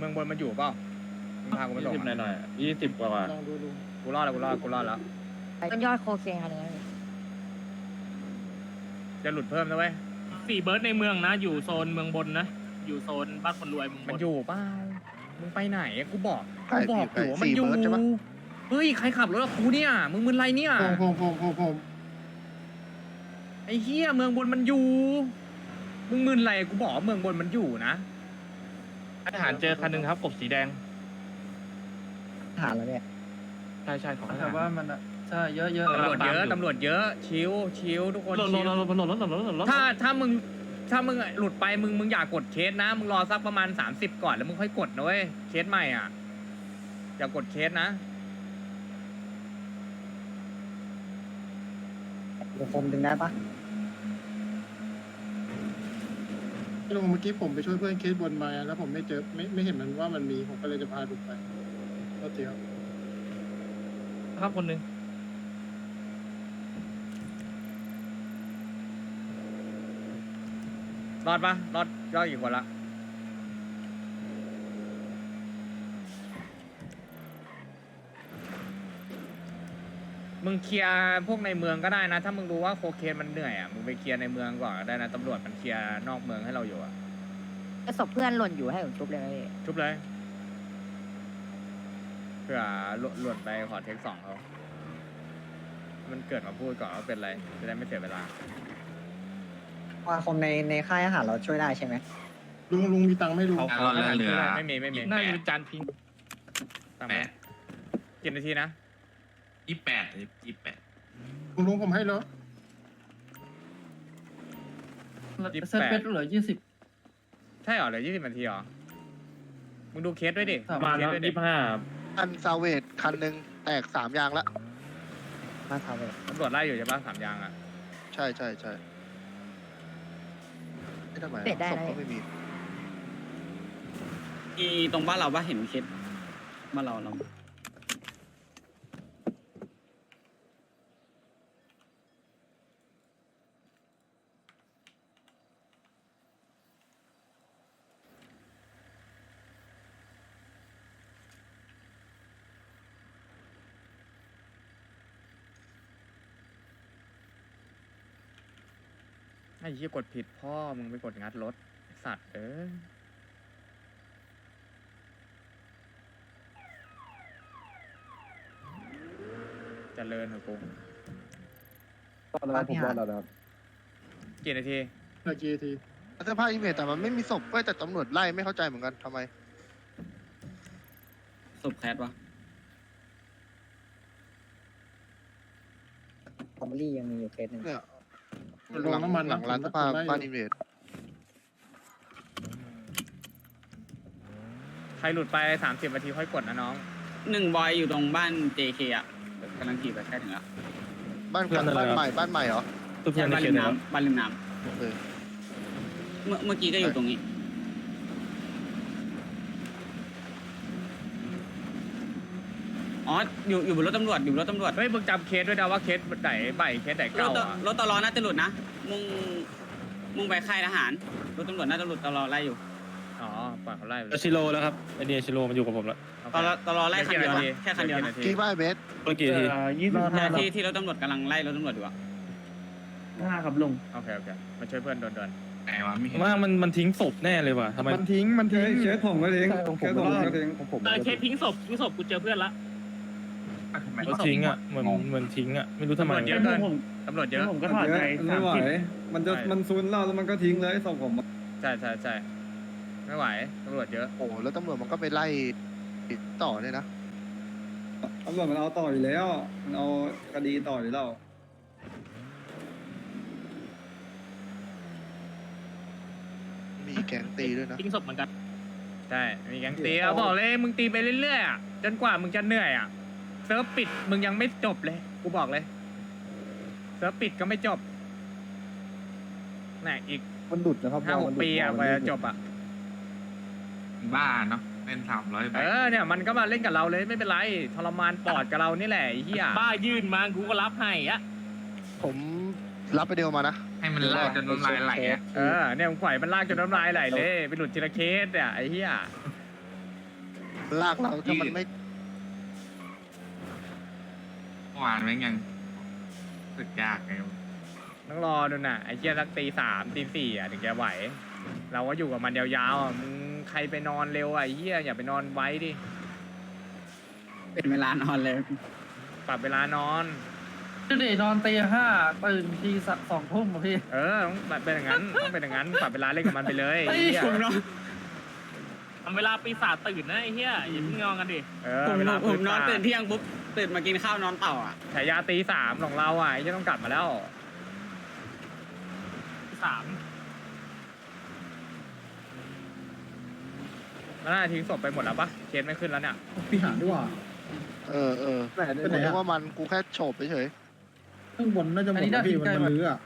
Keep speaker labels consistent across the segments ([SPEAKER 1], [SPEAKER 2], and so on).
[SPEAKER 1] เมืองบนมันอยู่เปล่ามึงพากูไป
[SPEAKER 2] ยี่
[SPEAKER 1] ส่ง
[SPEAKER 2] สิบห
[SPEAKER 1] อะ
[SPEAKER 2] น่อยๆยี่สิบกว่า
[SPEAKER 3] ลองดูดู
[SPEAKER 1] กูรอดแล้วกูรอดกูรอดแล้ว
[SPEAKER 4] ต้นยอดโคเคนค่ะเนี่ย
[SPEAKER 1] จะหลุดเพิ่มนะเว้ย
[SPEAKER 5] สี่เบิร์ดในเมืองนะ อยู่โซนเมืองบนนะ อยู่โซนบ้านคนรวยเมืองบ
[SPEAKER 1] มัน
[SPEAKER 5] น
[SPEAKER 1] อยู่เปล่ามึงไปไหนกูบอก
[SPEAKER 6] ใช่
[SPEAKER 1] กูบอกอยู่ว่ามัน
[SPEAKER 6] สี่
[SPEAKER 1] อยู่
[SPEAKER 6] เบิร์ดใช่ปะ
[SPEAKER 1] เฮ้ยใครขับรถกับกูเนี่ยมึงมึนไรเนี่ย
[SPEAKER 3] ผมผมผมผมผม
[SPEAKER 1] ไอ้เฮียเมืองบนมันอยู่มึงมึนไรกูบอกว่าเมืองบนมันอยู่นะ
[SPEAKER 2] ทหารเจอคันหนึ่งครับกบสีแดง
[SPEAKER 4] หาแล้วเนี่ย
[SPEAKER 2] ใช่ใช่ของท
[SPEAKER 7] แต่
[SPEAKER 2] หาร
[SPEAKER 7] ว่ามันอะใช่เยอะเยอะ
[SPEAKER 1] ตำรวจเยอะตำรวจเยอะชิวชิวทุกคน
[SPEAKER 2] หล่นห
[SPEAKER 1] ชิ
[SPEAKER 2] ล่น
[SPEAKER 1] ว
[SPEAKER 2] หล่นหล่นหล่นหล่นหล่นหล่นหล่น
[SPEAKER 1] ถ้าถ้ามึงถ้ามึงหลุดไปมึงมึงอย่ากกดเคสนะ มึงรอสักประมาณ 30 ก่อนแล้วมึงค่อยกดนะเว้ยเคสใหม่อะ อย่ากดเคสนะ
[SPEAKER 4] คมดึงได้ปะ
[SPEAKER 3] ลุงเมื่อกี้ผมไปช่วยเพื่อนเคสบนมาแล้วผมไม่เจอไม่ไม่เห็นมันว่ามันมีผมก็เลยจะพาดูไปก็เจียว
[SPEAKER 2] ครับคนหนึ่ง
[SPEAKER 1] รอดปะรอดรอดกี่คนละ มึงเคลียร์พวกในเมืองก็ได้นะ ถ้ามึงรู้ว่าโคเคนมันเหนื่อยอะมึงไปเคลียร์ในเมืองก่อนก็ได้นะตำรวจมันเคลียร์นอกเมืองให้เราอยู่อะ
[SPEAKER 4] ไอ้ศพเพื่อนหล่นอยู่ให้ผมชุบเลยไหมพี่
[SPEAKER 1] ชุบเลยเพื่อหลหล่นไปขอเทคสองเขามันเกิดมาพูดก่อนว่าเป็นไรจะได้ไม่เสียเวลา
[SPEAKER 4] ว่าคมในในค่ายอาหารเราช่วยได้ใช่ไหม
[SPEAKER 3] ลุงลุงมีตังค์ไหม่ลุง
[SPEAKER 2] เขา
[SPEAKER 8] รอดแล้วเหลือ
[SPEAKER 1] ไม่มีไม่มี
[SPEAKER 2] น่าจะเป็นจานพิง
[SPEAKER 1] ตามมากี่นาทีนะ
[SPEAKER 8] ยี่แปดยี่แปด
[SPEAKER 3] ลุงลุงผมให้แล้ว
[SPEAKER 7] เซตเวทเหลือยี่สิบ
[SPEAKER 1] ใช่เหรอเหลือยี่สิบนาทีเหรอ มึงดูเคสด้วยดิ
[SPEAKER 7] ครับ
[SPEAKER 2] ประมาณ
[SPEAKER 1] ดูเคสด้วยดิ
[SPEAKER 2] ยี่สิบห้า
[SPEAKER 6] อันซาเวดคันหนึ่งแตกสามยางละ
[SPEAKER 4] มาทำเลย
[SPEAKER 1] ตำรวจไล่อยู่ใช่ปะสามยางอะ
[SPEAKER 6] ใช่ใช่ใช่ไม่ทำไมอะศพก็ไม่มี
[SPEAKER 9] อีตรงบ้านเราปะเห็นเคสบ้านเราเรา
[SPEAKER 1] อ้เหี้ยกดผิดพ่อมึงไปกดงัดรถไอ้สัตว์ เอ้ยเจริญเหรอกู
[SPEAKER 4] บ้านผมรอดแล้ว
[SPEAKER 1] กี่นาที
[SPEAKER 3] เหลือกี่นาที
[SPEAKER 6] เสื้อผ้าอิมเมจแต่มันไม่มีศพเว้ยแต่ตำรวจไล่ไม่เข้าใจเหมือนกันทำไม
[SPEAKER 9] ศพแคทวะ
[SPEAKER 4] คอมเบอรี่ยังมีอยู่เคสหนึ่ง
[SPEAKER 6] เนี่ย
[SPEAKER 3] ลงน้ำมัน
[SPEAKER 6] หลังร้านเสื้อผ้า
[SPEAKER 3] ผมไล่
[SPEAKER 6] บ้านอิมเมจ
[SPEAKER 1] ใครหลุดไปสามสิบนาทีค่อยกดนะน้อง
[SPEAKER 9] หนึ่งบอยอยู่ตรงบ้าน JK อะกำลังขี่ไปใกล้ถึงแล้ว
[SPEAKER 6] บ้านกันบ้านใหม่บ้านใหม่เหรอ
[SPEAKER 2] ตัวเพื่อนใน
[SPEAKER 9] บ้าน
[SPEAKER 2] เข
[SPEAKER 9] ริ
[SPEAKER 2] ต
[SPEAKER 9] ม
[SPEAKER 2] นะครับ
[SPEAKER 9] น้ำบ้านริมน้
[SPEAKER 6] เออำ
[SPEAKER 9] เมื่อเมื่อกี้ก็อยู่ตรงนี้ อ๋ออยู่อยู่บนรถตำรวจอยู่บนรถตำรวจ
[SPEAKER 1] เฮ้ยมึงจำเคสด้วยนะว่าเคสไหนใบเคสไหน
[SPEAKER 9] ร
[SPEAKER 1] เก่า
[SPEAKER 9] ถต
[SPEAKER 1] อะ
[SPEAKER 9] รถตลอน่าจะหลุดนะมุ่งมุ่งไปค่ายทหารรถตำรวจน่าจะหลุดตลอไล่อยู่
[SPEAKER 1] อ๋อปล่อยเขาไล่ไปเลย
[SPEAKER 2] ชิโร่แล้วครับไอเดียชิโร่มันอยู่กับผมแล้ว
[SPEAKER 1] โอเค
[SPEAKER 9] ตลอตลอไล่คันเดียวนะแค่คันเดียวนะ
[SPEAKER 6] กี่บ้านเบส
[SPEAKER 2] เมื่อกี้ที
[SPEAKER 7] ยี่สิบห้า
[SPEAKER 9] ที่ที่รถตำรวจกำลังไล่รถตำรวจอยู่อะ
[SPEAKER 7] ห้าครับลุง
[SPEAKER 1] โอเคโอเคมาช่วยเพื่อนโดน
[SPEAKER 8] ไหนวะไม่เห็น
[SPEAKER 2] ว่ามันมันทิ้งศพแน่เลยว่ะทำไม
[SPEAKER 10] มันทิ้งมันทิ้งเคสผมก็ทิ้งเคสผมก็ทิ้ง
[SPEAKER 5] เออเคสทิ้งศพทิ้งศพกูเจอเพื่อนละ
[SPEAKER 8] ทำไม
[SPEAKER 2] เขาทิ้งอะเหมือนเหมือนทิ้งอะไม่รู้ทำไม
[SPEAKER 1] ตำรวจเยอะเกินตำรวจเยอะ
[SPEAKER 7] ผมก็ถอดใจ
[SPEAKER 10] มัน
[SPEAKER 7] สา
[SPEAKER 10] ไม่
[SPEAKER 7] ม
[SPEAKER 10] ไหว
[SPEAKER 7] สิบ
[SPEAKER 10] มันจะ
[SPEAKER 1] ใช่
[SPEAKER 10] มันซูนเราแล้วมันก็ทิ้งเลยส่งผม
[SPEAKER 1] ใช่ใช่ใช่ไม่ไหวตำรวจเยอะ
[SPEAKER 6] โอ้โหแล้วตำรวจมันก็ไปไล่ต่อเนี่ยนะ
[SPEAKER 10] ตำรวจมันเอาต่ออยู่แล้ว มันเอาคดีต่ออยู่แล้ว
[SPEAKER 6] มีแก๊งตีด้วยนะ
[SPEAKER 5] ทิ้งศพเหมือนกัน
[SPEAKER 1] ใช่ มีแก๊งตีเอาบอกเลยมึงตีไปเรื่อยๆอะจนกว่ามึงจะเหนื่อยอะเซิร์ฟปิดมึงยังไม่จบเลย กูบอกเลย เซิร์ฟปิดก็ไม่จบน่ะอีก
[SPEAKER 10] มันดุดนะครับ
[SPEAKER 1] ห้าหกปีอะกว่าจะจบอะ
[SPEAKER 8] บ้าเนาะเล่นสามร้อยไป
[SPEAKER 1] เออเนี่ยมันก็มาเล่นกับเราเลยไม่เป็นไรทรมานปอดกับเรานี่แหละไอ้เหี้ย
[SPEAKER 5] บ้ายื่นมากูก็รับให้อะ
[SPEAKER 6] ผมรับไปเดียวมานะ
[SPEAKER 8] ให้มันลากจนน้ำลายไหลอะ
[SPEAKER 1] เออเนี่ยมึงปล่อยมันลากจนน้ำลายไหลเลยไปหลุดทีละเคสเนี่ยไอ้เหี้ย
[SPEAKER 6] ลากเราถ้ามันไม่
[SPEAKER 8] เมื่อ วานแม่งยังสึกยากไง
[SPEAKER 1] ต้องรอดูน่ะไอ้เหี้ยสักตีสามตีสี่อะถึงจะไหว เราก็อยู่กับมันยาวๆอะมึงใครไปนอนเร็วอะไอ้เหี้ยอย่าไปนอนไว้ดิ
[SPEAKER 9] เป็นเวลานอนเลย
[SPEAKER 1] ปรับเวลานอน
[SPEAKER 7] ดูดินอนตีห้าตื่นทีสักสองทุ่มอะพี่
[SPEAKER 1] เออต้องเป็นอย่างนั้นต้องเป็นอย่างนั้นปรับเวลาเล่นกับมันไปเลยไอ้
[SPEAKER 7] เฮ้ย
[SPEAKER 1] เหี้ย
[SPEAKER 9] ผมนอน
[SPEAKER 5] ทำเวลาปีศาจตื่นนะไอ้เหี้ยอย่าเพิ่งงอนกันดิ
[SPEAKER 1] เออ
[SPEAKER 9] ผม
[SPEAKER 1] เวลา
[SPEAKER 9] ผมนอน
[SPEAKER 1] ฟื้
[SPEAKER 9] ตื่นเที่ยงปุ๊บ ตื่นมากินข้าวนอนต่ออะ
[SPEAKER 1] ฉายาตีสามของเราอะไอ้เหี้ยต้องกลับมาแล้ว
[SPEAKER 5] สาม
[SPEAKER 1] มันน่าจะทิ้งศพไปหมดแล้วปะเคสไม่ขึ้นแล้วเนี่ย
[SPEAKER 3] พี่หาด้วยว่า
[SPEAKER 6] เออเออ
[SPEAKER 3] ไหน
[SPEAKER 6] กูนึกว่ามันกูแค่โฉบเฉย
[SPEAKER 3] ข้างบนน่าจะหมดแล้วพี่มันมันลื้ออะ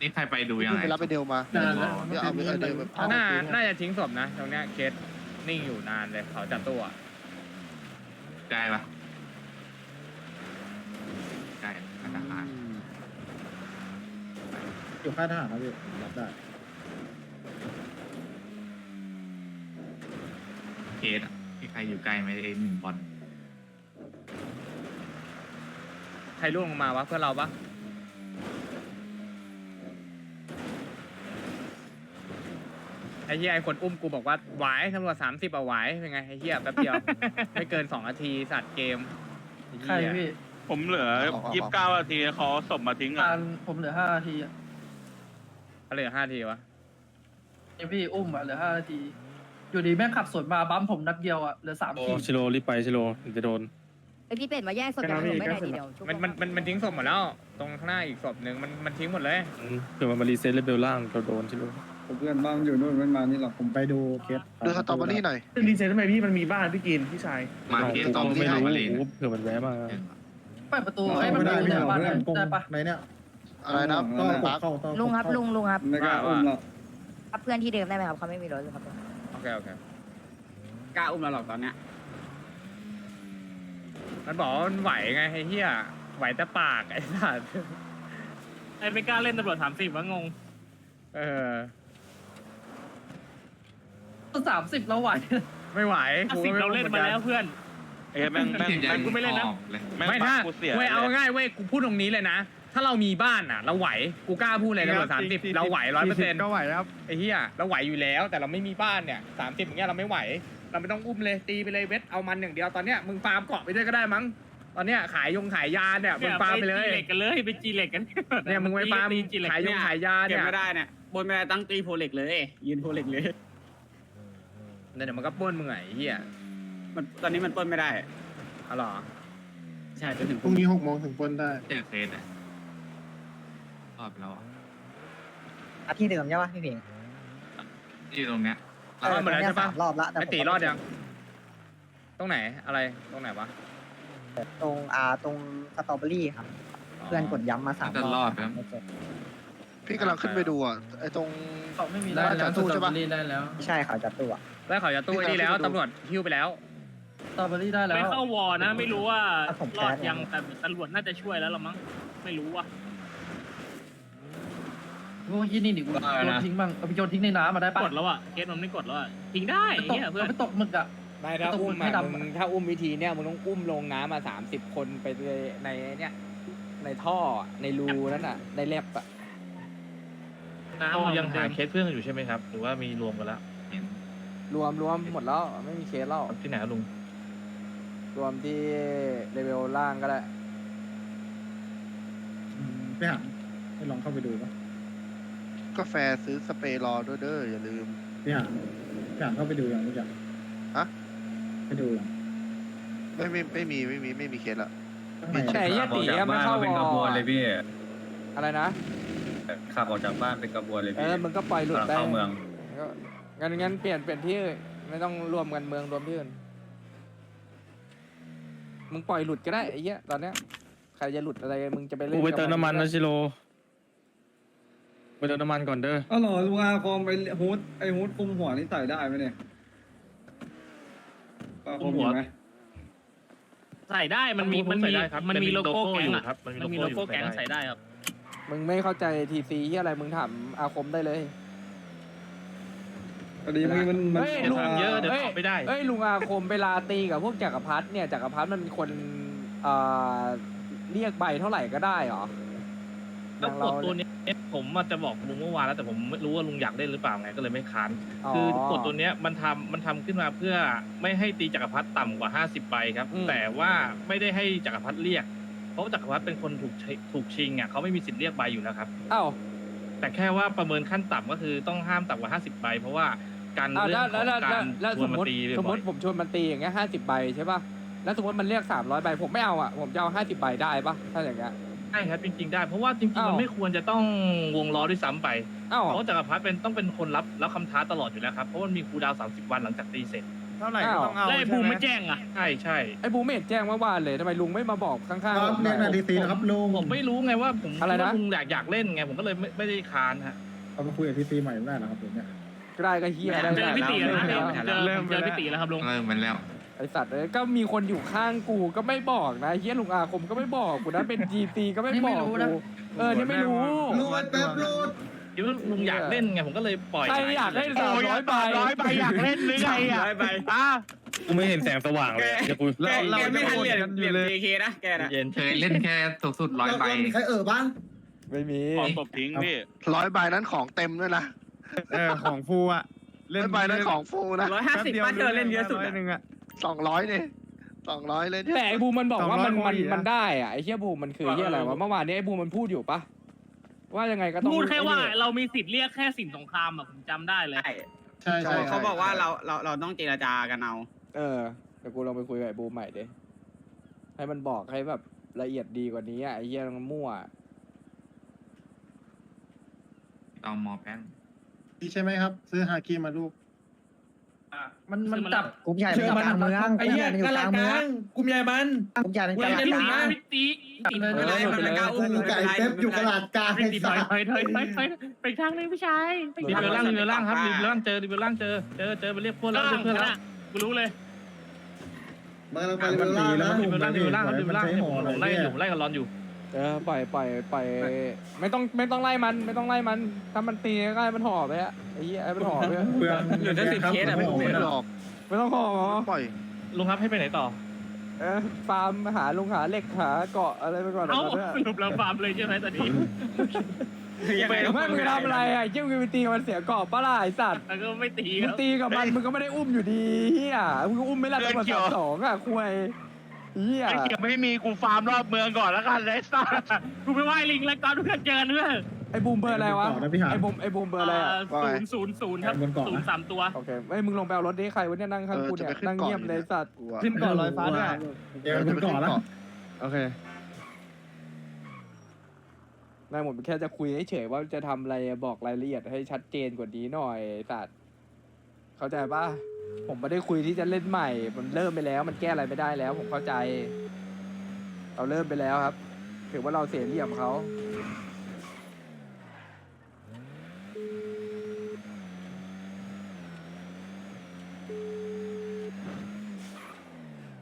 [SPEAKER 8] นี่ใครไปดู
[SPEAKER 6] ๆ
[SPEAKER 8] ยัง
[SPEAKER 6] เพิ่ง
[SPEAKER 8] ไง
[SPEAKER 6] ไปรับไปเดียวมา
[SPEAKER 3] นานแล้ว
[SPEAKER 6] เดี๋ยวเอาไปเอาเดี๋ยวไป
[SPEAKER 1] น่าน่าจะทิ้งศพนะตรงเนี้ยเคสนิ่งอยู่นานเลยเขาจัดตัว
[SPEAKER 8] ใกล้ปะใกล้ธนาคาร
[SPEAKER 3] อยู่ค่ายทหารนะพี่รับได้
[SPEAKER 8] เคสอะมีใครอยู่ใกล้ไหมไอ้หนึ่งบอล
[SPEAKER 1] ใครล่วงลงมาวะเพื่อนเราปะไอ้เหี้ยไอ้คนอุ้มกูบอกว่าไหวตำรวจสามสิบอะไหวเป็นไงไอ้เหี้ยแป๊บเดียว ไม่เกินสองนาทีสัตว์เกมไอ้
[SPEAKER 7] ใคร
[SPEAKER 1] เหี้ย
[SPEAKER 7] พี่
[SPEAKER 2] ผมเหลือยี่สิบเก้านาทีเขาศพมาทิ้งอะ
[SPEAKER 7] การผมเหลือห้านาทีอะ
[SPEAKER 1] เขาเหลือห้าทีวะ
[SPEAKER 7] ไอพี่อุ้มอะเหลือห้านาที อยู่ดีแม่งขับสวนมาบัมผมนัดเดียวอะเหลือสาม
[SPEAKER 2] โอ้
[SPEAKER 7] ที
[SPEAKER 2] ชิโร่รีบไปชิโร่จะโดน
[SPEAKER 11] ไอพี่เป็ดมาแย่งศพจากผมไม่ได้ทีเดียวชุบ
[SPEAKER 1] มันมันมันมันทิ้งศพหมดแล้ว ตรงข้างหน้าอีกศพหนึ่งมันมันทิ้งหมดเลย
[SPEAKER 2] อืมเผื่อมันมารีเซ็ตเลเวลล่างเราโดนชิโร่
[SPEAKER 10] ผมเพื่อนบ้านมันอยู่นู่นมันมานี่หรอก
[SPEAKER 3] ผมไปดูเคส
[SPEAKER 6] ดูสตรอเบอรี่หน่อย
[SPEAKER 7] ดีเซนทำไมพี่มันมีบ้านพี่กินพี่ชาย
[SPEAKER 8] มาเคสตรงที่
[SPEAKER 2] ไม่
[SPEAKER 8] ไหน
[SPEAKER 2] รู้
[SPEAKER 8] มาเลย
[SPEAKER 2] โอ้โหเผื่อมันแวะมา
[SPEAKER 7] เปิดประตูให้มัน
[SPEAKER 3] ไม่ได้
[SPEAKER 7] ดู
[SPEAKER 3] พี่
[SPEAKER 7] เนี่ย
[SPEAKER 3] หา
[SPEAKER 7] บ้าน
[SPEAKER 3] เพื่อนกง
[SPEAKER 7] ได้ปะ
[SPEAKER 3] ในเนี้ย
[SPEAKER 6] อะไรนะ
[SPEAKER 3] ก็
[SPEAKER 6] อะไร
[SPEAKER 3] กด
[SPEAKER 6] บัก
[SPEAKER 3] เข้าต้อง
[SPEAKER 11] ลุงครับลุงลุงครับ
[SPEAKER 10] ไม่กล้าอุ้มหรอก
[SPEAKER 11] รับเพื่อนที่เดิมได้ไหมครับเขาไม่มีรถเลยครับ
[SPEAKER 1] โอเคโอเค
[SPEAKER 9] กล้าอุ้มเราหรอกตอนเนี้ย
[SPEAKER 1] มันบอกว่ามันไหวไงไอ้เหี้ยไหวแต่ปากไอ้สัส
[SPEAKER 5] ไอ้ไม่กล้าเล่นตำรวจสามสิบวะงง
[SPEAKER 1] เออ
[SPEAKER 7] สามสิบเราไหว
[SPEAKER 1] ไม่ไหว
[SPEAKER 5] ห้า
[SPEAKER 1] กู
[SPEAKER 5] สิบ
[SPEAKER 1] ก็
[SPEAKER 5] เรา
[SPEAKER 1] ไม่
[SPEAKER 5] เล่น
[SPEAKER 1] รู้
[SPEAKER 5] มา
[SPEAKER 1] หอน
[SPEAKER 5] แล้
[SPEAKER 1] กั
[SPEAKER 5] วเพื่อน
[SPEAKER 2] เอ้ยแม่งแม่ง
[SPEAKER 8] แม่
[SPEAKER 2] แม่ง
[SPEAKER 5] กูไม่เล่นนะ
[SPEAKER 8] เลย
[SPEAKER 1] ไม่ถ้าเว้ยเอาง่ายเว้ยกูพูดตรงนี้เลยนะ ถ้าเรามีบ้านอะ เราไหวกูกล้าพูดเลยนะสามสิบเราไหวร้อยเปอร์เซ็นต์
[SPEAKER 3] ก็ไหวครับ
[SPEAKER 1] ไอ้เหี้ยเราไหวอยู่แล้ว แต่เราไม่มีบ้านเนี่ยสามสิบอย่างเงี้ยเราไม่ไหว เราไม่ต้องอุ้มเลยตีไปเลยเวทเอามันอย่างเดียวตอนเนี้ยมึงฟาร์มเกาะไปด้วยก็ได้มั้งตอนเนี้ยขายยงขายยาเนี่ยมึงฟาร์มไปเลย
[SPEAKER 5] จีเหล็กกันเลยไปจีเหล็กกัน
[SPEAKER 1] เนี่ยมึงไปฟาร์ม
[SPEAKER 5] ตีจีเหล็ก
[SPEAKER 1] ขายยงขายยา
[SPEAKER 9] เก็บ
[SPEAKER 1] เนี่ย
[SPEAKER 9] ไม่ได้เนี่ยบนไม่ได้ตั้งตีโพเล็กเลย ยืนโพเล็กเลย
[SPEAKER 1] เดี๋ยวมันก็ปล้นมึงไงไอ้เหี้ย
[SPEAKER 9] มันตอนนี้มันปล้นไม่ได้
[SPEAKER 1] เอาเหรอ
[SPEAKER 9] ใช่จนถึง
[SPEAKER 3] พรุ่งนี้หกโมงถึงปล้นได้
[SPEAKER 8] เจอเคสอะ รอบแล้วอะ
[SPEAKER 4] อะที่เดิมใช่ปะพี่ผิง
[SPEAKER 8] ที่ตรงเนี้ย
[SPEAKER 1] รอดหมดแล้วใช่ปะ
[SPEAKER 4] สามรอบละแต่
[SPEAKER 1] ไอ
[SPEAKER 4] ผม
[SPEAKER 1] ตีรอดยัง ตรงไหนอะไรตรงไหนวะ
[SPEAKER 4] ตรงอ่าตรงสตรอเบอรี่ครับ เพื่อนกดย้ำมาสาม
[SPEAKER 8] จะรอด
[SPEAKER 4] ค
[SPEAKER 8] นะ
[SPEAKER 4] ไม่เจอ
[SPEAKER 6] พี่กำลังขึ้นไปดูอะไอ้ตรง
[SPEAKER 7] เขาไม่มี
[SPEAKER 6] ได้แล้ว
[SPEAKER 7] สตรอเบอรี่ได้แล้ว
[SPEAKER 4] ใช่เขาจะตัว
[SPEAKER 1] ได้ข่าวจะตู้ไอ้นี่แล้วตำรวจหิ้วไปแล้ว
[SPEAKER 7] สตรอเบอรี่ได้แล้ว
[SPEAKER 5] ไม่เข้าวอร์นะ ไม่รู้ว่า
[SPEAKER 4] อะผม
[SPEAKER 5] รอด
[SPEAKER 4] แพ้
[SPEAKER 5] ยังแต่ตำรวจน่าจะช่วยแล้วหรอมั้งไม่รู้ว่ะ
[SPEAKER 7] พวกยี่นี่ดิกูโยนทิ้งบ้างเอาไปโยนทิ้งในน้ำมาได้ปะ
[SPEAKER 5] กดแล้วอะเคสมันไม่กดแล้วอะทิ้งได้
[SPEAKER 7] ไปตก
[SPEAKER 5] เหี้ยเพื่อ
[SPEAKER 7] เอา
[SPEAKER 5] น
[SPEAKER 7] ไปตกหมึกอะ
[SPEAKER 1] ไม่ถ้า
[SPEAKER 7] ต้อง
[SPEAKER 1] อุ้ม
[SPEAKER 7] ให้
[SPEAKER 1] อะ
[SPEAKER 7] ดำ
[SPEAKER 1] มึง
[SPEAKER 7] อะ
[SPEAKER 1] ถ้าอุ้มวิธีเนี้ยมึงต้องอุ้มลงน้ำมาสามสิบคนไปเลยในเนี่ยในท่อในรูนั่นอะในแลบอะ
[SPEAKER 5] น้ำยังหาเคส
[SPEAKER 2] เพื่อนอยู่ใช่ไหมครับ หรือว่ามีรวมกันแล้ว
[SPEAKER 8] เห็น
[SPEAKER 1] รวมรวมหมดแล้วไม่มีเคสแล้ว
[SPEAKER 2] ที่ไหนลุง
[SPEAKER 1] รวมที่เลเวลล่างก็ได้
[SPEAKER 3] อืมไปหาให้ลองเข้าไปดูปะ
[SPEAKER 6] กาแฟซื้อสเปรย์รอด้วยเด้ออย่าลืม
[SPEAKER 3] ไปหาไปหาเข้าไปดูยังรู้จัก
[SPEAKER 6] ฮะ
[SPEAKER 3] ไปดูยัง
[SPEAKER 6] ไม่ไม่ไม่มีไม่มีไม่มีเคสละ
[SPEAKER 3] ข้างใน
[SPEAKER 1] แต่ ไอ้เหี้ยตีอะไม่เข้าวอร์อะไรนะ
[SPEAKER 10] ขับออกจากบ้านเป็นกระบวนเลย
[SPEAKER 1] เอ
[SPEAKER 10] พี่
[SPEAKER 1] อมึงก็ปล่อยหลุดได้
[SPEAKER 10] เข้าเมือง
[SPEAKER 1] ก็งั้นงั้นเปลี่ยนเปลี่ยนที่อื่นไม่ต้องรวมกันเมืองรวมที่อื่นมึงปล่อยหลุดก็ได้ไอ้เหี้ยตอนเนี้ยใครจะหลุดอะไรมึงจะไปเล่น
[SPEAKER 2] กูไปเติม
[SPEAKER 1] กับ
[SPEAKER 2] น้ำมัน
[SPEAKER 1] ก็
[SPEAKER 2] นะ
[SPEAKER 1] ได้
[SPEAKER 2] ชิโร่ ไปเติมน้ำมันก่อนเด้อ
[SPEAKER 10] อ๋อเหรอลุงอาคอมไปฮูดไอฮูดคุมหัวนี่ใส่ได้ไหมเนี่ยอาคอมมีไหม
[SPEAKER 5] ใส่ได้มันมีมันมีมันมีโลโก้แก๊งอะ
[SPEAKER 2] มัน
[SPEAKER 5] มันมีโลโก้แก๊งใส่ได้ครับ
[SPEAKER 1] มึงไม่เข้าใจทีซีที่อะไรมึงถามอาคมได้เลย
[SPEAKER 10] คดีมันมันมัน
[SPEAKER 12] เฮ้ย
[SPEAKER 13] ลุงเยอะเดี๋ยว
[SPEAKER 12] เอ้ย
[SPEAKER 13] ตอบไม่ได้
[SPEAKER 12] เอ้ยลุงอาคมเวลาตีกับพวกจักรพรรดิเนี่ยจักรพรรดิมันเป็นคนเอ่อเรียกใบเท่าไหร่ก็ได้เหรออ
[SPEAKER 13] แล้
[SPEAKER 12] ย่าวง
[SPEAKER 13] ก
[SPEAKER 12] เรา
[SPEAKER 13] ฎตัวเนี้ยผมอาจจะบอกลุงเมื่อวานแล้วแต่ผมไม่รู้ว่าลุงอยากเล่นหรือเปล่าไงก็เลยไม่ค้าน คือกฎตัวเนี้ยมันทำมันทำขึ้นมาเพื่อไม่ให้ตีจักรพรรดิต่ำกว่า 50ใบครับแต่ว่าไม่ได้ให้จักรพรรดิเรียก เพราะว่าจักรพรรดิเป็นคนถูกใช้ถูกชิงอะเขาไม่มีสิทธิ์เรียกใบอยู่แล้วครับ
[SPEAKER 12] อ้าว
[SPEAKER 13] แต่แค่ว่าประเมินขั้นต่ำก็คือต้องห้ามต่ำกว่า 50ใบเพราะว่าการ
[SPEAKER 12] อ้าว
[SPEAKER 13] เรื่
[SPEAKER 12] แล้
[SPEAKER 13] อ
[SPEAKER 12] ว
[SPEAKER 13] ง
[SPEAKER 12] แล้ว
[SPEAKER 13] ของ
[SPEAKER 12] แล้ว
[SPEAKER 13] การ
[SPEAKER 12] แล้ว
[SPEAKER 13] ช
[SPEAKER 12] ส
[SPEAKER 13] วน
[SPEAKER 12] ม
[SPEAKER 13] มาม
[SPEAKER 12] ติ
[SPEAKER 13] ตี
[SPEAKER 12] สมม
[SPEAKER 13] บ่อย
[SPEAKER 12] ติผมชวนมันตีอย่างเงี้ยห้าสิบใบใช่ป่ะแล้วสมมติมันเรียกสามร้อยใบผมไม่เอาอะผมจะเอาห้าสิบใบได้ป่ะถ้าอย่างเงี้ย
[SPEAKER 13] ใช่ครับจริงๆ ได้เพราะว่าจริงๆ
[SPEAKER 12] อ้าว
[SPEAKER 13] มันไม่ควรจะต้องวงล้อด้วยซ้ำไป
[SPEAKER 12] อ้าว
[SPEAKER 13] เพราะจักรพรรดิเป็นต้องเป็นคนรับรับคำท้าตลอดอยู่แล้วครับ เพราะมันมีคูลดาวน์30 วันหลังจากตีเสร็จ
[SPEAKER 1] เท่าไหร่ก็ต้องเอา
[SPEAKER 13] แล้วไอ้บูมไม่
[SPEAKER 1] ใช่ห
[SPEAKER 13] แจ้งอะ ใช่ใช่
[SPEAKER 12] ไอ้บูมไม่เห็นแจ้งเมื่อวานเลยทำไมลุงไม่มาบอกข้างๆ
[SPEAKER 3] ครับ
[SPEAKER 12] ผม
[SPEAKER 3] เรียก
[SPEAKER 12] ห
[SPEAKER 3] นา
[SPEAKER 12] น่อย
[SPEAKER 3] ทีซีนะครับลุง
[SPEAKER 13] ผมไม่รู้ไงว่าผม
[SPEAKER 12] อะไรนะ
[SPEAKER 13] ว่าลุงอยากอยากเล่นไงผมก็เลยไม่ไม่ได้ค้านฮะ
[SPEAKER 3] เอามาคุยกับทีซีใหม่ได้นะครับผมเนี่ย
[SPEAKER 12] ก็ได้ก็เฮียได้
[SPEAKER 13] เจอพี่ตีแล้วนะ
[SPEAKER 12] ได้
[SPEAKER 13] เจอ
[SPEAKER 1] เริ่ม
[SPEAKER 13] เจอพี่ตีแล้วครับลุง
[SPEAKER 14] เริ่มมันแล้ว
[SPEAKER 12] ไอสัตว์เอ้ยก็มีคนอยู่ข้างกูก็ไม่บอกนะเฮียลุงอาคมก็ไม่บอกกูนะเป็นจีซีก็ไม่
[SPEAKER 7] นี่
[SPEAKER 12] บ
[SPEAKER 7] ไม่
[SPEAKER 12] อก
[SPEAKER 7] รู้นะ
[SPEAKER 12] กูเออนี่ไม่รู้
[SPEAKER 3] รูดแป๊บรูด
[SPEAKER 13] คิดว่าลุงอยากเล่นไงผมก็เลยปล่อย
[SPEAKER 12] ใครอยากได้สามร้อยใบ
[SPEAKER 1] ร้อยใบอยากเล่นหรือไงอะ
[SPEAKER 9] ร้อยใบ
[SPEAKER 1] อะ
[SPEAKER 12] กูไม่เห็นแสงสว่างเลยจะกู
[SPEAKER 9] แกแกไม่ทันเหรียญเหรียญ JK นะแกนะ
[SPEAKER 13] เย็น
[SPEAKER 14] เคยเล่นแค่สูงสุดร้อยใบ
[SPEAKER 3] ใครเออบ้าง
[SPEAKER 12] ไม่มี
[SPEAKER 1] ขอตบทิ้งพี่
[SPEAKER 6] ร้อยใบนั้นของเต็มด้วยนะ
[SPEAKER 1] เออของฟูอะ
[SPEAKER 6] ร้อยใบนั้นของฟูนะ
[SPEAKER 9] ร้อยห้าสิบป้าเธอเล่นเยอะสุด
[SPEAKER 1] ร้
[SPEAKER 9] อะ
[SPEAKER 1] หนึ่งอะ
[SPEAKER 6] สองร้อยเนี่ยสองร้อยเล่นเยอะ
[SPEAKER 12] แต่ไอ้บูมมันบอกว่ามัน
[SPEAKER 1] สองร้อย
[SPEAKER 12] มัน
[SPEAKER 1] คนอีกนะ
[SPEAKER 12] มันได้อะไอ้เฮียบูมมันคือเฮียอะไรวะเมื่อวานนี้ไอ้บูมมันพูดอยู่ปะว่ายังไงก็ต้อง
[SPEAKER 13] พูดแค่ว่า
[SPEAKER 12] ไอ้นี่
[SPEAKER 13] เรามีสิทธิ์เรียกแค่สินสงครามอะผมจำได้เลย
[SPEAKER 9] ใช่
[SPEAKER 3] ใช่ใช่
[SPEAKER 9] เขาบอกว่าเราเราเราต้องเจรจากันเอา
[SPEAKER 12] เออเดี๋ยวกูลองไปคุยกับไอ้บูมใหม่ดิให้มันบอกให้แบบละเอียดดีกว่านี้อะไอ้เฮียมันมั่ว
[SPEAKER 14] ตอมอแป้ง
[SPEAKER 3] ดีใช่ไหมครับ ซื้อฮาคิมาลูก
[SPEAKER 7] มันมันจับ
[SPEAKER 2] กลุ่มใหญ่เป็นกลางเมืองกลุ่มใหญ่เป็นอยู่กลางเมือง
[SPEAKER 10] กลุ่มใหญ่มัน
[SPEAKER 2] กลุ่มใหญ่เป็นกลาง
[SPEAKER 13] พี่
[SPEAKER 2] เมื
[SPEAKER 13] ตี
[SPEAKER 2] อง
[SPEAKER 13] พี่ตีพี่ตี
[SPEAKER 7] เลย
[SPEAKER 9] ไม่เป็นไรมันไม่กล้าอุ้มไม่เป็นไรไม่เป็นไร
[SPEAKER 3] กลาง
[SPEAKER 13] พี่ตีถอยถอยถอยถอยถอยไปทางเลยพี่ชายรีเบลล่างรีเบลล่างครับรีเบลล่างเจอรีเบลล่างเจอเจอเจอไปเรียกพวกแล้วเรียกเพื่อนแล้วกูรู้เลย
[SPEAKER 3] มันกำลังไปเวลาแล้ว
[SPEAKER 13] รีเบลล่างรีเบลล่างครับรีเบลล่างเนี่ยผมไล่อยู่ไล่กับรอนอยู่
[SPEAKER 12] เออปล่อยปล่อยปล่อยไม่ต้องไม่ต้องไล่มันไม่ต้องไล่มันถ้ามันตีก็ให้มันห่อไปอะไอ้เหี้ยให้มันห่อไปอะ
[SPEAKER 3] เปลือง
[SPEAKER 9] เหลือแต่สิบเคสอะ
[SPEAKER 6] ไม่หลอก
[SPEAKER 12] ไม่ต้องห่อ
[SPEAKER 6] ปล่อย
[SPEAKER 13] ลุงครับให้ไปไหนต่อ
[SPEAKER 12] เออฟาร์มหาลุงหาเหล็กหาเกาะอะไรไปก่อน
[SPEAKER 13] เอ้า
[SPEAKER 12] ตอนเนี้ย
[SPEAKER 13] สรุปเราฟาร์มเลยใช่ไหมตอนนี้
[SPEAKER 12] ไม่ไม่มึงทำอะไรอะยิ่งมึงไปตีกับมันเสียเกาะปะล่ะไอสัตว์
[SPEAKER 13] แล้วก็ไม่ตี
[SPEAKER 12] มึ
[SPEAKER 13] ค
[SPEAKER 12] ง
[SPEAKER 13] รับ
[SPEAKER 12] ตีกับมันมึงก็ไม่ได้อุ้มอยู่ดีเฮียมึงก็อุ้มไม่ละตำรวจสามสองอะคุย เฮีย
[SPEAKER 1] ไอ้เกี่ยวไม่มีกูฟาร์มรอบเมืองก่อนแล้วกันเลยสัส
[SPEAKER 13] กูไปไหว้ลิงแล้วก่อนทุกคนเจอเนื้อ
[SPEAKER 12] ไอบูมเบอร์อะไรวะ
[SPEAKER 3] ต่อนะพี่หา
[SPEAKER 12] ไอบูมไอบูมเบอร์อะไรอะ
[SPEAKER 13] ศูนย์ศูนย์ศูนย์ครับ
[SPEAKER 3] บนเกาะนะ
[SPEAKER 13] ศูนย์สามตัว
[SPEAKER 12] โอเคไอยมึงลงไปเอารถดิใครวะเนี่ยนั่งข้างกูเนี่ยนั่งเงียบเลยสัตว์
[SPEAKER 6] กลัว
[SPEAKER 3] ขึ้นก่อนลอยฟ้าด้วยเดี๋ยวบนเกาะแล้ว
[SPEAKER 12] โอเคนายผมแค่จะคุยเฉยๆว่าจะทำอะไรบอกรายละเอียดให้ชัดเจนกว่านี้หน่อยสัตว์เข้าใจปะ ผมไม่ได้คุยที่จะเล่นใหม่ มันเริ่มไปแล้ว มันแก้อะไรไม่ได้แล้ว ผมเข้าใจ เราเริ่มไปแล้วครับ ถือว่าเราเสียเหลี่ยมเขา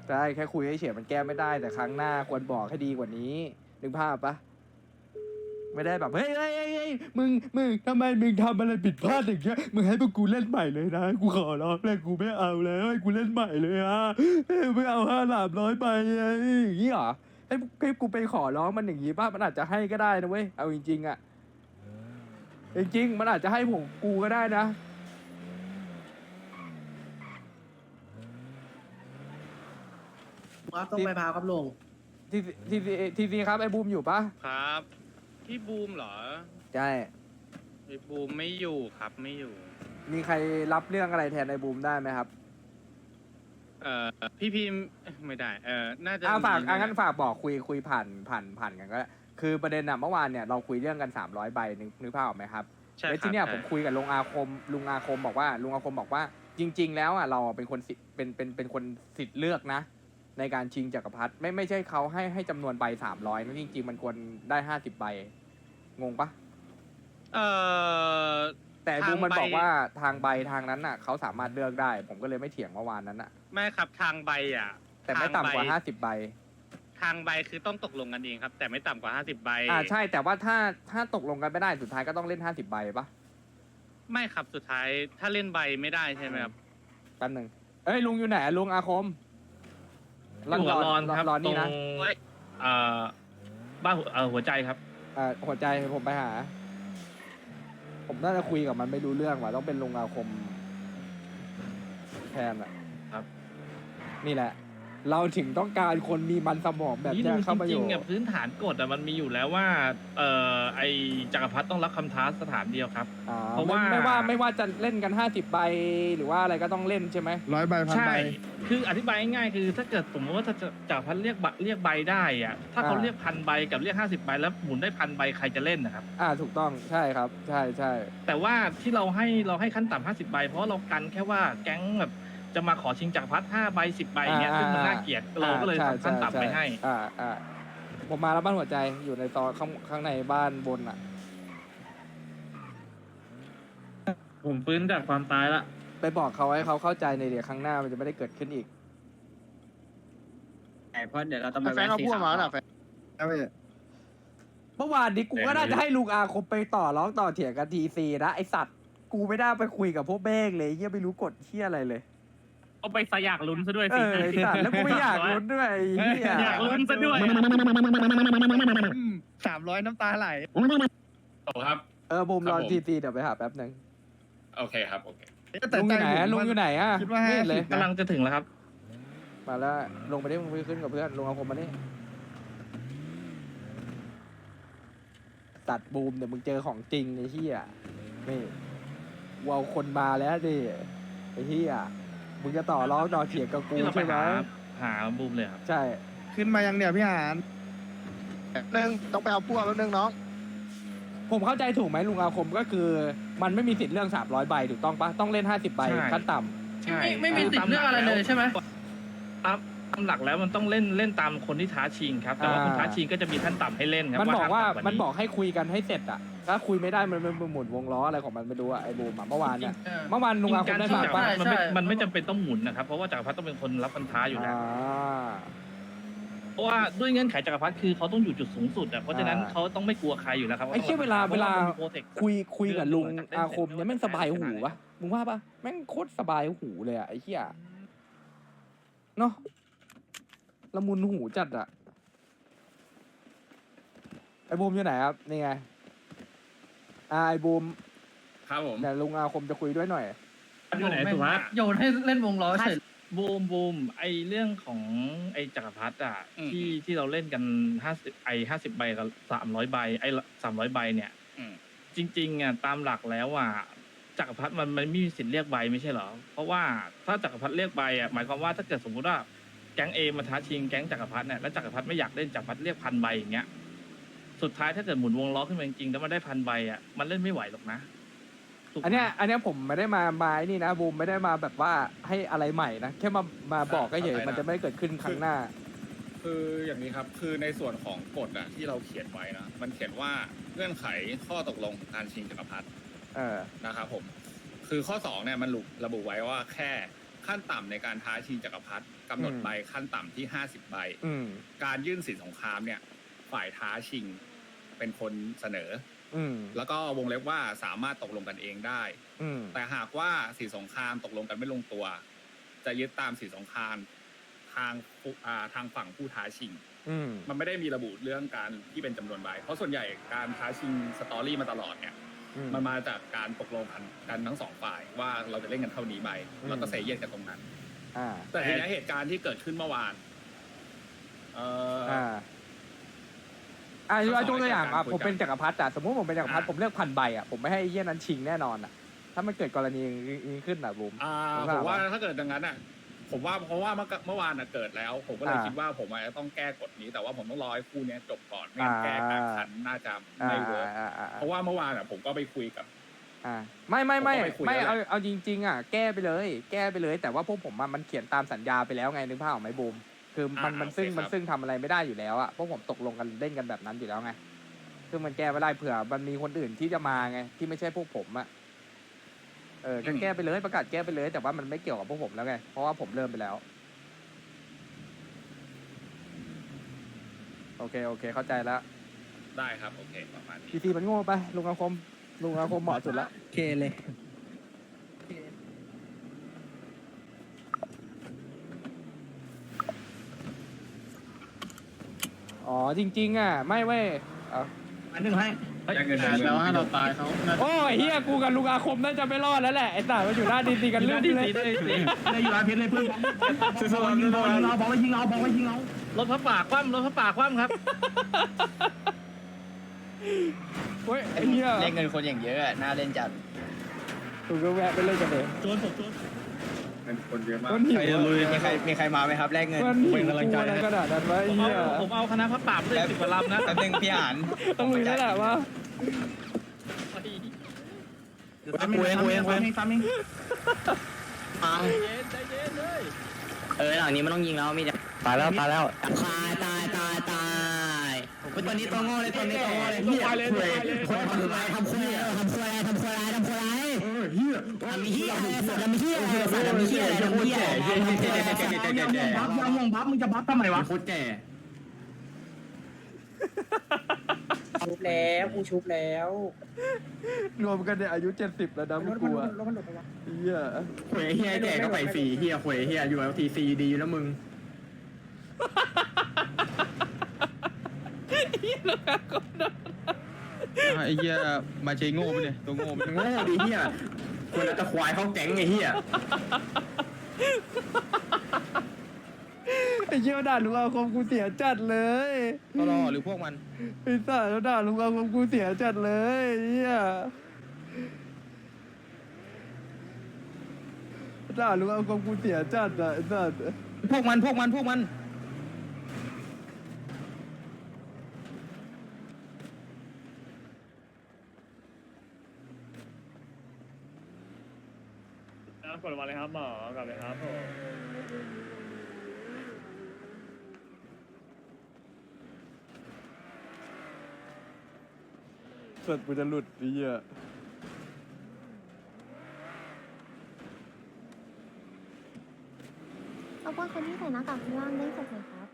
[SPEAKER 12] ใช่แค่คุยให้เฉยมันแก้ไม่ได้แต่ครั้งหน้าควรบอกให้ดีกว่านี้ นึกภาพปะ ไม่ได้แบบเฮ้ยเฮ้ยเฮ้ยเฮ้ยมึงมึงทำไมมึงทำอะไรผิดพลาดอย่างเงี้ยมึงให้พวกกูเล่นใหม่เลยนะกูขอร้องเลยกูไม่เอาแล้วให้กูเล่นใหม่เลยอะเฮ้ยไม่เอาห้าหลามร้อยไปไงอย่างงี้เหรอให้ให้กูไปขอร้องมันอย่างงี้ป่ะมันอาจจะให้ก็ได้นะเว้ยเอาจริงๆอะจริงๆมันอาจจะให้ผมกูก็ได้นะ
[SPEAKER 7] ว่าต้องไปพาครับลุง
[SPEAKER 12] ทีทีทีทีซีครับไอ้บูมอยู่ปะ
[SPEAKER 1] ครับ พี่บูมเหรอ
[SPEAKER 12] ใช่
[SPEAKER 1] ไอ้บูมไม่อยู่ครับไม่อยู่
[SPEAKER 12] มีใครรับเรื่องอะไรแทนไอ้บูมได้ไหมครับ
[SPEAKER 1] เอ่อพี่พิมพ์เอ้ยไม่ได้ เอ่อน่าจะ
[SPEAKER 12] อ่าฝาก
[SPEAKER 1] มี
[SPEAKER 12] อ่างั้นฝากบอกคุยคุยผ่านผ่านผ่านกันก็ได้คือประเด็นอะเมื่อวานเนี่ยเราคุยเรื่องกันสามร้อยใบนึกนึกภาพออกไหมครับ
[SPEAKER 1] ใช่
[SPEAKER 12] แล้ว
[SPEAKER 1] ค
[SPEAKER 12] ที
[SPEAKER 1] รับ
[SPEAKER 12] เนี้ย
[SPEAKER 1] ใช่
[SPEAKER 12] ผมคุยกับลุงอาคมลุงอาคมบอกว่าลุงอาคมบอกว่าจริง ๆ แล้วอะเราเป็นคนสิทธิ์เป็นเป็นเป็นคนสิทธิ์เลือกนะ ในการชิงจักรพรรดิไม่ไม่ใช่เขาให้ให้จำนวนใบสามร้อยนะจริงๆมันควรได้ห้าสิบใบ งงปะ
[SPEAKER 1] เอ่อ
[SPEAKER 12] แต่
[SPEAKER 1] ทาง
[SPEAKER 12] บูมมัน
[SPEAKER 1] ใบ
[SPEAKER 12] บอกว่าทางใบทางนั้นน่ะเขาสามารถเลือกได้ ผมก็เลยไม่เถียงเมื่อวานนั้นน่ะ
[SPEAKER 1] ไม่ครับทางใบอะ
[SPEAKER 12] แต่ไม่ต่ำกว่า
[SPEAKER 1] ทงใบ
[SPEAKER 12] ห้าสิบใบ
[SPEAKER 1] ทางใบคือต้องตกลงกันเองครับ แต่ไม่ต่ำกว่าห้าสิบใบ
[SPEAKER 12] อ่าใช่แต่ว่าถ้าถ้าตกลงกันไม่ได้สุดท้ายก็ต้องเล่นห้าสิบใบปะ
[SPEAKER 13] ไม่ครับสุดท้ายถ้าเล่นใบไม่ได้ใช่ไหมครับ
[SPEAKER 12] แป๊บหนึ่งเอ้ยลุงอยู่ไหนอะลุงอาคม
[SPEAKER 13] อยู่กับรอนครับ
[SPEAKER 12] รอน
[SPEAKER 13] ตร
[SPEAKER 12] นี่
[SPEAKER 13] ง
[SPEAKER 12] นะ
[SPEAKER 13] เอ่อบ้านหัวเอ่อหัวใจครับ
[SPEAKER 12] อ่าหัวใจผมไปหา ผมน่าจะคุยกับมันไม่รู้เรื่องว่ะต้องเป็นลุงอาคมแทนอะ
[SPEAKER 13] ครับ
[SPEAKER 12] นี่แหละ เราถึงต้องการคนมีมันสมองแบบ
[SPEAKER 13] นี่
[SPEAKER 12] เนี้
[SPEAKER 13] ดู
[SPEAKER 12] ยเข้ามาอ
[SPEAKER 13] จริ
[SPEAKER 12] ยู่
[SPEAKER 13] งๆอะพื้นฐานกฎอะมันมีอยู่แล้วว่า เอ่อไอจักรพรรดิต้องรับคำท้าสถานเดียวครับ
[SPEAKER 12] อ่า
[SPEAKER 13] เพราะ
[SPEAKER 12] ไม่
[SPEAKER 13] ว่า
[SPEAKER 12] ไม่ว่าไม่ว่าจะเล่นกันห้าสิบใบหรือว่าอะไรก็ต้องเล่นใช่ไหม
[SPEAKER 3] ร้อยใบพัน
[SPEAKER 13] ใช่
[SPEAKER 3] ใบ
[SPEAKER 13] คืออธิบายง่ายๆคือ ถ้าเกิดสมมติว่าถ้าจะจักรพรรดิเรียกใบเรียกใบได้อะถ้าเขา
[SPEAKER 12] อ่า
[SPEAKER 13] เรียกพันใบกับเรียกห้าสิบใบแล้วหมุนได้พันใบใครจะเล่นนะครับ
[SPEAKER 12] อ่าถูกต้องใช่ครับ ใช่ใช่
[SPEAKER 13] แต่ว่าที่เราให้เราให้ขั้นต่ำห้าสิบใบ เพราะเรากันแค่ว่าแก๊งแบบ จะมาขอชิงจักรพรรดิห้าใบสิบใบอย่างเงี้ยซึ่งมันน่าเกลียดเราก็เลย
[SPEAKER 12] อ่
[SPEAKER 13] ทำขั้นต่ำไปให้
[SPEAKER 12] อ่าอ่าผมมาแล้วบ้านหัวใจอยู่ในซอยข้างข้างในบ้านบนอะ
[SPEAKER 13] ผมฟื้นจากความตายละ
[SPEAKER 12] ไปบอกเขาให้เขาเข้าใจในเดี๋ยวครั้งหน้ามันจะไม่ได้เกิดขึ้นอีก
[SPEAKER 9] แต่เพราะเดี๋ยวเราต้องไป
[SPEAKER 6] แฟนเอาพวกมาแล้วนะแฟน
[SPEAKER 12] เมื่อวานนี้กูก็น่าจะให้ลุงอาคมไปต่อร้องต่อเถียงกันทีซีนะไอสัตว์ กูไม่ได้ไปคุยกับพวกเบ้งเลยเฮียไม่รู้กฎเฮียอะไรเลย
[SPEAKER 13] เอาไปสยากลุ้นซะด้วย
[SPEAKER 12] เอ
[SPEAKER 13] สิ
[SPEAKER 12] อไอสัตว์แล้วกูไม่อยากลุ้นด้วยไอ้เฮีย
[SPEAKER 13] อยากลุ้นซะด้วย
[SPEAKER 9] สามร้อยน้ำตาไหล
[SPEAKER 14] ครับ
[SPEAKER 12] เออบูม
[SPEAKER 14] ครั
[SPEAKER 12] ร
[SPEAKER 14] บ
[SPEAKER 12] อ
[SPEAKER 14] ผม
[SPEAKER 12] ทีซีเดี๋ยวไปหาแป๊บหนึ่ง
[SPEAKER 14] โอเคครับโอเค
[SPEAKER 12] ลุงอยู่ไหนอะลุงอยู่ไหนอะ
[SPEAKER 3] คิดว่า
[SPEAKER 12] ไม่เห็นเลย
[SPEAKER 13] กำลังจะถึงแล้วครับ
[SPEAKER 12] มาแล้วลงไปได้มึงไปขึ้นกับเพื่อนลงอาคมมานี่ตัดบูมเดี๋ยวมึงเจอของจริงไอ้เฮียนี่วาวคนมาแล้วดิไอ้เฮีย มึงจะต่อร้องต่อเถียงกับกู
[SPEAKER 13] ที่เราไป
[SPEAKER 12] ใช่ไหม
[SPEAKER 13] หาหาบูมเลยครับ
[SPEAKER 12] ใช่
[SPEAKER 3] ขึ้นมายังเนี่ยพี่หาน
[SPEAKER 6] หนึ่งต้องไปเอาพวกแล้วนึงน้อง
[SPEAKER 12] ผมเข้าใจถูกไหมลุงอาคมก็คือ มันไม่มีสิทธิ์เรื่อง 300 ใบถูกต้องปะต้องเล่น 50 ใบ
[SPEAKER 13] ใช่
[SPEAKER 12] ขั้นต่
[SPEAKER 13] ใช่
[SPEAKER 7] ไม่ไม่มีติดเรื่องอะไรเลยใช่ไหม
[SPEAKER 13] ตามตามหลักแล้วมันต้องเล่นเล่นตามคนที่ท้าชิงครับแต่ว่าคนท้าชิงก็จะมีขั้นต่ำให้เล่นครัำบ
[SPEAKER 12] มันบอกว่า
[SPEAKER 13] ห้ต่ำ
[SPEAKER 12] มันบอกให้คุยกันให้เสร็จอะ ถ้าคุยไม่ได้มันมันหมุนวงล้ออะไรของมันไม่รู้อะไอ้บูมอะเมื่อวานเนี่ย
[SPEAKER 7] เออ
[SPEAKER 12] เมื่อวานลุงอาค
[SPEAKER 13] กามร
[SPEAKER 12] ได้
[SPEAKER 13] ชิง
[SPEAKER 12] ฝาก
[SPEAKER 13] จักร
[SPEAKER 12] ปะ
[SPEAKER 13] พรรดิมันไม่
[SPEAKER 7] ใช่
[SPEAKER 13] มันไม่จำเป็นต้องหมุนนะครับ เพราะว่าจักรพรรดิต้องเป็นคนรับคำท้าอยู่แล้ว
[SPEAKER 12] อ่า
[SPEAKER 13] เพราะว่าด้วยเงื่อนไขจักรพรรดิคือเขาต้องอยู่จุดสูงสุดอะเพราะฉะนั้น
[SPEAKER 12] อ่า
[SPEAKER 13] เขาต้องไม่กลัวใครอยู่แล้วครับ
[SPEAKER 12] ไอ้เชี่ยเวลา
[SPEAKER 13] พ
[SPEAKER 12] เว
[SPEAKER 13] ระ
[SPEAKER 12] ลา
[SPEAKER 13] มันมี protect
[SPEAKER 12] คุยคุยกับลุง
[SPEAKER 13] เรื่อง
[SPEAKER 12] อาคมเนี่ยแม่งสบายหูปะมึงว่าปะแม่งโคตรสบายหูเลยอะไอ้เหี้ยเนาะละมุนหูจัดอะไอ้บูมอยู่ไหนครับนี่ไง อ่าไอ้บูม
[SPEAKER 14] ครับผม
[SPEAKER 12] เดี๋ยวลุงอาคมจะคุยด้วยหน่อย
[SPEAKER 13] อยู่ไหนถูกไหม
[SPEAKER 7] โยนให้เล่นวงล้อเฉย
[SPEAKER 13] บูมบูมไอเรื่องของไอจักรพรรดิอะ
[SPEAKER 9] อืม
[SPEAKER 13] ที่ที่เราเล่นกันห้าสิบไอห้าสิบใบกับสามร้อยใบไอสามร้อยใบเนี่ย
[SPEAKER 9] อืม
[SPEAKER 13] จริงๆอะตามหลักแล้วอะจักรพรรดิมันมันไม่มีสิทธิ์เรียกใบไม่ใช่เหรอ เพราะว่าถ้าจักรพรรดิเรียกใบอะหมายความว่าถ้าเกิดสมมุติว่าแก๊งเอมาท้าชิงแก๊งจักรพรรดิเนี่ยแล้วจักรพรรดิไม่อยากเล่นจักรพรรดิเรียกพันใบอย่างเงี้ย สุดท้ายถ้าเกิดหมุนวงล้อขึ้นมาจริงๆแล้วมันได้พันใบอะมันเล่นไม่ไหวหรอกนะถูกไหม
[SPEAKER 12] อันเนี้ยอันเนี้ยผมไม่ได้มามาไอ้นี่นะบูมไม่ได้มาแบบว่าให้อะไรใหม่นะแค่มามาบอกก็เฉย
[SPEAKER 14] เข้าใจนะ
[SPEAKER 12] มันจะไม่เกิดขึ้นครั้งหน้า
[SPEAKER 14] คืออย่างนี้ครับคือในส่วนของกฎอะที่เราเขียนไว้นะมันเขียนว่าเงื่อนไขข้อตกลงการชิงจักรพรรดิ
[SPEAKER 12] เออ
[SPEAKER 14] นะครับผม คือข้อ2เนี่ยมันระบุไว้ว่าแค่ขั้นต่ำในการท้าชิงจักรพรรดิกำหนด
[SPEAKER 12] อืม
[SPEAKER 14] ใบขั้นต่ำที่ 50 ใบ
[SPEAKER 12] อืม
[SPEAKER 14] การยื่นสินสงครามเนี่ย ฝ่ายท้าชิง เป็นคนเสนอ
[SPEAKER 12] อืม
[SPEAKER 14] แล้วก็วงเล็บว่าสามารถตกลงกันเองได้
[SPEAKER 12] อืม
[SPEAKER 14] แต่หากว่าสีสงครามตกลงกันไม่ลงตัว จะยึดตามสีสงครามทางผู้อ่าทางฝั่งผู้ท้าชิง
[SPEAKER 12] อืม
[SPEAKER 14] มันไม่ได้มีระบุเรื่องการที่เป็นจำนวนใบ เพราะส่วนใหญ่การท้าชิงสตอรี่มาตลอดเนี่ย
[SPEAKER 12] อืม
[SPEAKER 14] มันมาจากการตกลงกันกันทั้งสองฝ่ายว่าเราจะเล่นกันเท่านี้ใบ
[SPEAKER 12] อืม
[SPEAKER 14] แล้วก็เซเยนกันตรงนั้น
[SPEAKER 12] อ่า
[SPEAKER 14] แต่ทีนี้เหตุการณ์ที่เกิดขึ้นเมื่อวาน เอ่ออ
[SPEAKER 12] อ่า อ่า
[SPEAKER 14] ข้อสอง
[SPEAKER 12] เอาตัวอย่างอะ
[SPEAKER 14] ในการคุยกัน
[SPEAKER 12] ผมเป็นจักรพรรดิอะสมมติผมเป็นจักรพรรดิ
[SPEAKER 14] อ่า
[SPEAKER 12] ผมเลือกพันใบอะผมไม่ให้ไอ้เยี่ยนั้นชิงแน่นอนอะ ถ้ามันเกิดกรณีนี้ขึ้นอะบูม
[SPEAKER 14] อ่า
[SPEAKER 12] ผม
[SPEAKER 14] ผ
[SPEAKER 12] ว่าม
[SPEAKER 14] ว่าถ้าเกิดดังนั้นอะ ผมว่าเพราะว่าเมื่อเมื่อวานอะเกิดแล้ว ผมก็เลย
[SPEAKER 12] อ่า
[SPEAKER 14] คิดว่าผมอาจจะต้องแก้กฎนี้ แต่ว่าผมต้องรอให้คู่เนี้ยจบก่อนไม่งั้นแก้กลางคันน่าจะ
[SPEAKER 12] อ่า
[SPEAKER 14] ไม่เวิร์ก
[SPEAKER 12] อ่าอ่า
[SPEAKER 14] เพราะว่าเมื่อวานอะผมก็ไปคุยกับ
[SPEAKER 12] อ่าไม่ไม่ไม่
[SPEAKER 14] ผมก็ไปคุย
[SPEAKER 12] ไม่
[SPEAKER 14] แล้ว
[SPEAKER 12] เอา
[SPEAKER 14] แหละ
[SPEAKER 12] เอาจริง ๆ อะ แก้ไปเลย แก้ไปเลย แต่ว่าพวกผมอะมันเขียนตามสัญญาไปแล้วไงนึกภาพออกไหมบูม คือมันมันซึ่งมันซึ่งทำอะไรไม่ได้อยู่แล้วอะพวกผมตกลงกันเล่นกันแบบนั้นอยู่แล้วไงซึ่งมันแก้ไม่ได้เผื่อ มันมีคนอื่นที่จะมาไงที่ไม่ใช่พวกผมอะเออก็แก้ไปเลยประกาศแก้ไปเลย แต่ว่ามันไม่เกี่ยวกับพวกผมแล้วไงเพราะว่าผมเริ่มไปแล้ว โอเคโอเค เข้าใจแล้ว
[SPEAKER 14] ได้ครับ โอเค ประมาณนี้
[SPEAKER 12] พีซีมันโง่ไปลุงอาคมลุงอาคมเหมาะสุดละ
[SPEAKER 2] เคเลย
[SPEAKER 12] อ๋อจริง ๆ อะ ไม่เว้ยเอา
[SPEAKER 2] อันหนึ่งให้
[SPEAKER 14] แยกเงินเดือน
[SPEAKER 3] แล้วให้เราตายเขาน่าจะ
[SPEAKER 12] โอ้ยเฮียกูกับลุงอาคมน่าจะไม่รอดแล้วแหละไอ้สารมาอยู่หน้าดีซีกันเรื่อง
[SPEAKER 13] ที่
[SPEAKER 12] เลย
[SPEAKER 13] สีได้สี
[SPEAKER 2] ได้อยู่ร้านเพชรเลยเพื่อนสู้ๆยิงเอาบอกว่ายิงเอาบอกว่ายิงเอา
[SPEAKER 13] รถพระป่าคว่ำรถพระป่าคว่ำครับ
[SPEAKER 12] เฮ้ยไอ้เฮีย
[SPEAKER 2] เล่นเงินคนอย่างเยอะน่าเล่นจัด
[SPEAKER 12] ถูกก็แวะไปเล่นกันเลย
[SPEAKER 14] เป็น คนเยอะมาก
[SPEAKER 12] มันหิว
[SPEAKER 2] มีใครมีใครมาไหมครับแลกเงิน
[SPEAKER 12] มันหิวกูอะไรขนาดนั้นวะไอ้
[SPEAKER 13] ผม
[SPEAKER 12] เฮี
[SPEAKER 13] เอา
[SPEAKER 12] ย
[SPEAKER 13] ผมเอาคณะพระป่าไปเลยสิบกว่าลำนะ
[SPEAKER 2] แป๊บนึงพี่อ่าน
[SPEAKER 12] ต้องมีแล้วแหละวะ
[SPEAKER 2] คุยคุยคุยซ้ำเองเออหลังนี้มันต้องยิงแล้วมีตายแล้วตายแล้วตายตายตายตายผมตัวนี้ตัวโง่เลยตัวนี้ตัวโง่เลยเฮียคุยคุยทำอะไรทำคุยทำคุยอะ ทำเฮียอะไรสัตว์ทำเฮียอะไรสัตว์ทำเฮียอะไรทำเฮียอะไรทำเฮียอะไรบัฟยังมองบัฟมึงจะบัฟทำไมวะโคตรแก่
[SPEAKER 7] ชุบแล้วกูชุบแล้ว
[SPEAKER 12] รวมกันเนี่ยอายุเจ็ดสิบแล้วนะพวกกูอะเฮีย
[SPEAKER 2] หวยเฮียแก่ก็ไปฟรีเฮียหวยเฮียอยู่เอลทีซีดีแล้วมึง
[SPEAKER 10] ไอ้เหี้ยมาเชยโง่ไปเลยตัวโง่ไป
[SPEAKER 2] โง่ดีเฮีย คนละตะควายเขาแก๊งไงเฮีย
[SPEAKER 12] ไอ้เชี่ยด่าลุงอาคมกูเสียจัดเลย
[SPEAKER 10] ตลอหรือพวกมัน
[SPEAKER 12] ไอ้สัตว์ด่าลุงอาคมกูเสียจัดเลยเฮียด่าลุงอาคมกูเสียจัดอะไอ้สัตว์
[SPEAKER 10] พวกมันพวกมันพวกมัน
[SPEAKER 1] ดมาเลยครับหมอกลับเลยครับผม
[SPEAKER 12] สัตว์กูจะหลุดไอ้เหี้ย
[SPEAKER 11] เอาพวกคนที่ใส่หน้ากากข้างล่างได้สดเลยครับ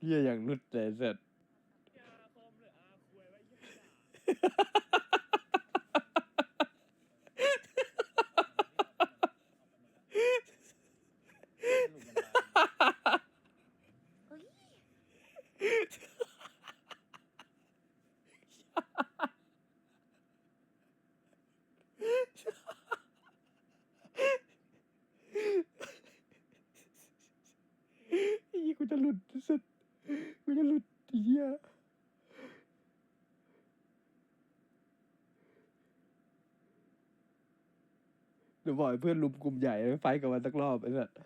[SPEAKER 12] เหี้ยอย่างหลุดเลยสัตว์ไอ้เหี้ยกู จะหลุดสัตว์กูจะหลุดไอ้เหี้ยเดี๋ยวบอกให้เพื่อนลุมกลุ่มใหญ่ไปไฟท์กับมันสักรอบไอ้สัตว์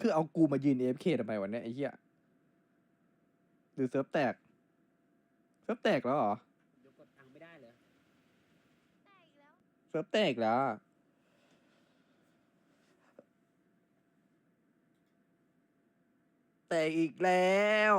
[SPEAKER 12] คือเอากูมายืน AFK ทำไมวันนี้ไอ้เหี้ยหรือเซิร์ฟแตก เซิร์ฟแตกแล้วเหรอ
[SPEAKER 2] กดตังไม่ได้เลย
[SPEAKER 12] เซิร์ฟแตกแล้ว แต่อีกแล้ว